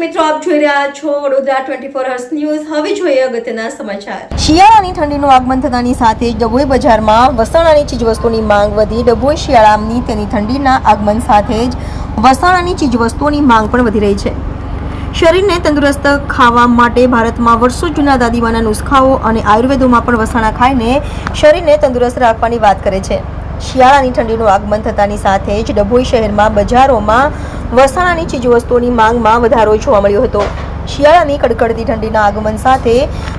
મિત્રો, આપ જોઈ રહ્યા છો Vadodara twenty four hours news. હવે જોઈએ અગત્યના સમાચાર. શિયાળાની ઠંડીનું આગમન થતાની સાથે ડભોઈ બજારમાં વસાણાની ચીજવસ્તુની માંગ વધી. ડભોઈ શિયાળાની તેની ઠંડીના આગમન સાથે જ વસાણાની ચીજવસ્તુઓની માંગ પણ વધી રહી છે. શરીરને તંદુરસ્ત ખાવા માટે ભારતમાં વર્ષો જૂના દાદીમાના નુસ્ખાઓ અને આયુર્વેદોમાં પણ વસાણા ખાઈને શરીરને તંદુરસ્ત રાખવાની વાત કરે છે. શિયાળાની ઠંડીનું આગમન થતાની સાથે જ ડભોઈ શહેરમાં બજારોમાં વસાણાની ચીજવસ્તુઓની માંગમાં વધારો જોવા મળ્યો હતો. શિયાળાની કડકડતી ઠંડીના આગમન સાથે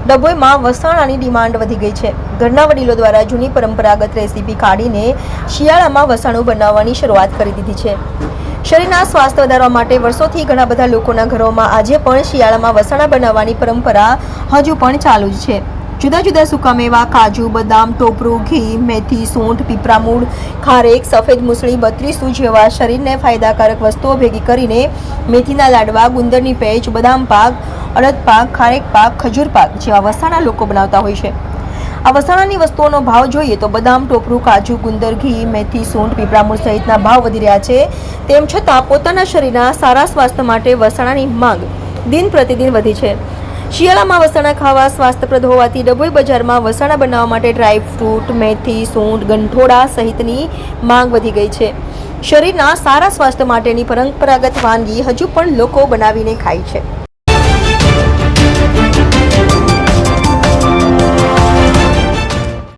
ડભોઈમાં વસાણાની ડિમાન્ડ વધી ગઈ છે. ઘરના વડીલો દ્વારા જૂની પરંપરાગત રેસીપી કાઢીને શિયાળામાં વસાણું બનાવવાની શરૂઆત કરી દીધી છે. શરીરના સ્વાસ્થ્ય વધારવા માટે વર્ષોથી ઘણા બધા લોકોના ઘરોમાં આજે પણ શિયાળામાં વસાણા બનાવવાની પરંપરા હજુ પણ ચાલુ જ છે. જુદા જુદા સૂકા મેવા કાજુ, બદામ, ટોપરું, ઘી, મેથી, સૂંઠ પીપળામૂળ ખારેક, સફેદ મૂસળી, બત્રીસુ જેવા શરીરને ફાયદાકારક વસ્તુઓ ભેગી કરીને મેથીના લાડવા, ગુંદરની પેચ, બદામ પાક, અડદ પાક, ખારેક પાક, ખજૂર પાક જેવા વસાણા લોકો બનાવતા હોય છે. આ વસાણાની વસ્તુઓનો ભાવ જોઈએ તો બદામ, ટોપરું, કાજુ, ગુંદર, ઘી, મેથી, સૂંઠ પીપળામૂળ સહિતના ભાવ વધી રહ્યા છે. તેમ છતાં પોતાના શરીરના સારા સ્વાસ્થ્ય માટે વસાણાની માંગ દિન પ્રતિદિન વધી છે. શિયાળામાં વસાણા ખાવા સ્વાસ્થ્યપ્રદ હોવાથી ડભોઈ બજારમાં વસાણા બનાવવા માટે ડ્રાય ફ્રૂટ, મેથી, સૂંઠ, ગંઠોડા સહિતની માંગ વધી ગઈ છે. શરીરના સારા સ્વાસ્થ્ય માટેની પરંપરાગત વાનગી હજુ પણ લોકો બનાવીને ખાય છે.